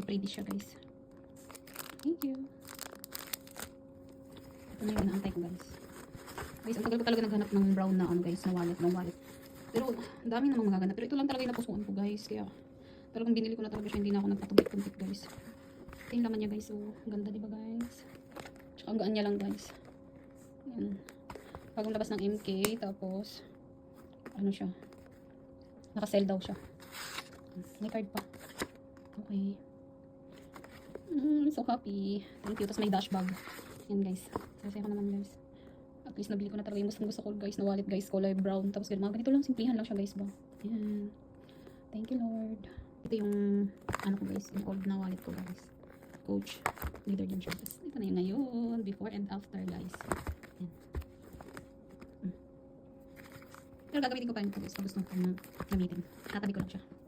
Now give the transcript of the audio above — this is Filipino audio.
freebies siya guys. Thank you. Ito na yung inaantay ko guys. Guys, ang tagal ko talaga naghanap ng brown na ano guys, na wallet, na wallet. Pero, ang dami namang magaganap. Pero ito lang talaga yung napusuan ko guys. Kaya, talagang binili ko na talaga siya. Hindi na ako nagpatumpik-tumpik guys. Ito yung laman niya guys. So, ganda diba guys? Tsaka ang gaan niya lang guys. Yan. Bagong labas ng MK. Tapos, ano siya. Naka-sell daw siya. May card pa. Okay. So happy. Thank you. Tapos may dash bag. Yan guys. Sasaya ko naman guys. At least nabili ko na talaga yung gustong gusto ko guys na wallet guys. Kulay brown. Tapos ganun. Mga ganito lang. Simplihan lang siya guys ba. Yan. Thank you Lord. Ito yung ano ko guys. Yung old na wallet ko guys. Coach. Leader din siya. Tapos ito na yun ngayon. Before and after guys. Yan. Mm. Pero gagamitin ko pa yun ito guys. Pag gusto kong gamitin. Tatabi ko lang siya.